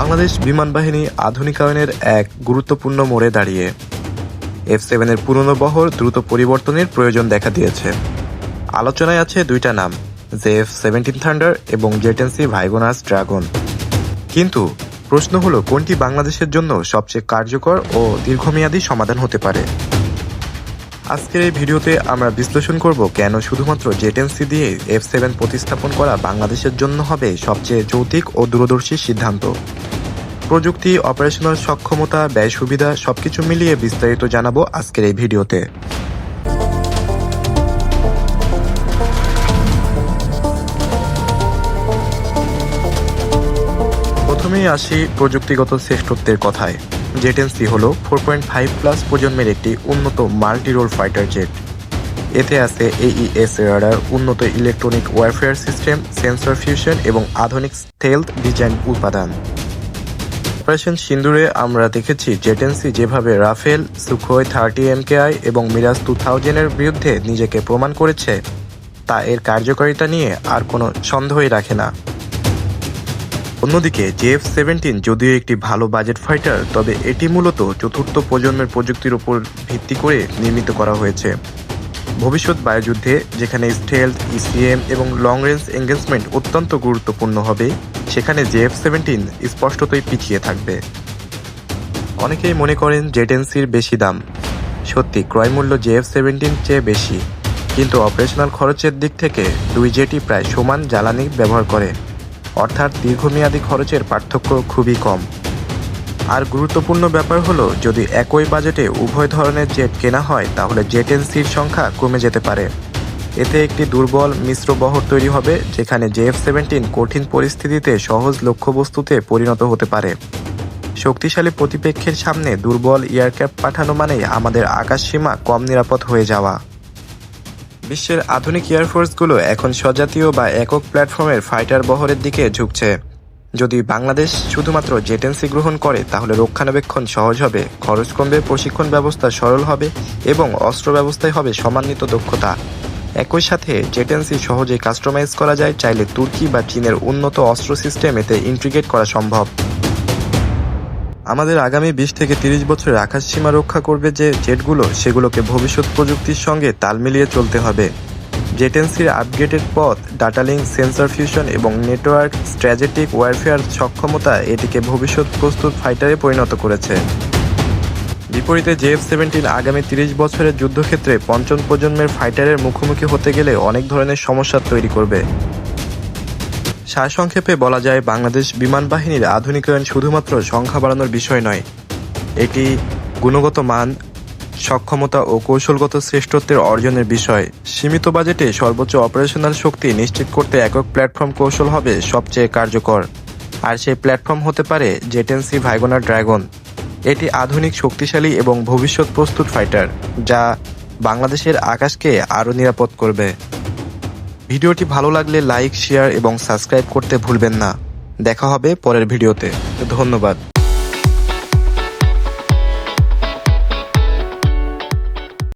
বাংলাদেশ বিমান বাহিনী আধুনিকায়নের এক গুরুত্বপূর্ণ মোড়ে দাঁড়িয়ে এফ সেভেনের পুরনো বহর দ্রুত পরিবর্তনের প্রয়োজন দেখা দিয়েছে। আলোচনায় আছে দুইটা নাম, জে এফ সেভেন্টিন থান্ডার এবং জেটেন্সি ভাইগোনাস ড্রাগন। কিন্তু প্রশ্ন হলো, কোনটি বাংলাদেশের জন্য সবচেয়ে কার্যকর ও দীর্ঘমেয়াদী সমাধান হতে পারে? আজকের এই ভিডিওতে আমরা বিশ্লেষণ করব কেন শুধুমাত্র জেটেন্সি দিয়ে এফ সেভেন প্রতিস্থাপন করা বাংলাদেশের জন্য হবে সবচেয়ে যৌতিক ও দূরদর্শী সিদ্ধান্ত। প্রযুক্তি অপারেশনাল সক্ষমতা, ব্যয় সুবিধা, সবকিছু মিলিয়ে বিস্তারিত জানাব আজকের এই ভিডিওতে। প্রথমেই আসি প্রযুক্তিগত শ্রেষ্ঠত্বের কথায়। জেটেন্সি হল ফোর পয়েন্ট ফাইভ প্লাস প্রজন্মের একটি উন্নত মাল্টি রোল ফাইটার জেট। এতে আছে এইএস রাডার, উন্নত electronic warfare system, sensor fusion এবং আধুনিক স্টেলথ ডিজাইন উপাদান। অপারেশন সিন্দুরে আমরা দেখেছি জেটেন্সি যেভাবে রাফেল, সুখোয়, থার্টি এমকেআই এবং মিরাজ টু থাউজেন্ডের বিরুদ্ধে নিজেকে প্রমাণ করেছে, তা এর কার্যকারিতা নিয়ে আর কোনো সন্দেহই রাখে না। অন্যদিকে জেএফ সেভেন্টিন যদিও একটি ভালো বাজেট ফাইটার, তবে এটি মূলত চতুর্থ প্রজন্মের প্রযুক্তির উপর ভিত্তি করে নির্মিত করা হয়েছে। ভবিষ্যৎ বায়ুযুদ্ধে, যেখানে স্টেলথ ইসিএম এবং লং রেঞ্জ এঙ্গেজমেন্ট অত্যন্ত গুরুত্বপূর্ণ হবে, সেখানে জেএফ সেভেন্টিন স্পষ্টতই পিছিয়ে থাকবে। অনেকেই মনে করেন জেটেন্সির বেশি দাম। সত্যি ক্রয়মূল্য জেএফ সেভেন্টিন চেয়ে বেশি। কিন্তু অপারেশনাল খরচের দিক থেকে দুই জেটই প্রায় সমান জ্বালানি ব্যবহার করে। অর্থাৎ দীর্ঘমেয়াদী খরচের পার্থক্য খুবই কম। আর গুরুত্বপূর্ণ ব্যাপার হলো, যদি একই বাজেটে উভয় ধরনের জেট কেনা হয়, তাহলে জেটেন্সির সংখ্যা কমে যেতে পারে। এতে একটি দুর্বল মিশ্র বহর তৈরি হবে, যেখানে জেএফ সেভেন্টিন কঠিন পরিস্থিতিতে সহজ লক্ষ্যবস্তুতে পরিণত হতে পারে। শক্তিশালী প্রতিপক্ষের সামনে দুর্বল এয়ারক্রাফট পাঠানো মানেই আমাদের আকাশ সীমা কম নিরাপদ হয়ে যাওয়া। বিশ্বের আধুনিক এয়ারফোর্সগুলো এখন স্বজাতীয় বা একক প্ল্যাটফর্মের ফাইটার বহরের দিকে ঝুঁকছে। যদি বাংলাদেশ শুধুমাত্র জেটেন্সি গ্রহণ করে, তাহলে রক্ষণাবেক্ষণ সহজ হবে, খরচ কমবে, প্রশিক্ষণ ব্যবস্থা সরল হবে এবং অস্ত্র ব্যবস্থায় হবে সমান্বিত দক্ষতা। একই সাথে জেটেন্সি সহজেই কাস্টমাইজ করা যায়, চাইলে তুর্কি বা চীনের উন্নত অস্ত্র সিস্টেম এতে ইন্টিগ্রেট করা সম্ভব। আমাদের আগামী বিশ থেকে তিরিশ বছরের আকাশ সীমা রক্ষা করবে যে জেটগুলো, সেগুলোকে ভবিষ্যৎ প্রযুক্তির সঙ্গে তাল মিলিয়ে চলতে হবে। জেটেন্সির আপগ্রেডেড পথ ডাটা লিঙ্ক সেন্সর ফিউশন এবং নেটওয়ার্ক স্ট্র্যাটেজিক ওয়ারফেয়ার সক্ষমতা এটিকে ভবিষ্যৎ প্রস্তুত ফাইটারে পরিণত করেছে। বিপরীতে জেএফ সেভেন্টিন আগামী তিরিশ বছরের যুদ্ধক্ষেত্রে পঞ্চম প্রজন্মের ফাইটারের মুখোমুখি হতে গেলে অনেক ধরনের সমস্যা তৈরি করবে। সারসংক্ষেপে বলা যায়, বাংলাদেশ বিমান বাহিনীর আধুনিকায়ন শুধুমাত্র সংখ্যা বাড়ানোর বিষয় নয়, এটি গুণগত মান সক্ষমতা ও কৌশলগত শ্রেষ্ঠত্বের অর্জনের বিষয়। সীমিত বাজেটে সর্বোচ্চ অপারেশনাল শক্তি নিশ্চিত করতে একক প্ল্যাটফর্ম কৌশল হবে সবচেয়ে কার্যকর। আর সেই প্ল্যাটফর্ম হতে পারে জেটেন্সি ভাইগোনা ড্রাগন। এটি আধুনিক, শক্তিশালী এবং ভবিষ্যৎ প্রস্তুত ফাইটার, যা বাংলাদেশের আকাশকে আরও নিরাপদ করবে। ভিডিওটি ভালো লাগলে লাইক, শেয়ার এবং সাবস্ক্রাইব করতে ভুলবেন না। দেখা হবে পরের ভিডিওতে। ধন্যবাদ।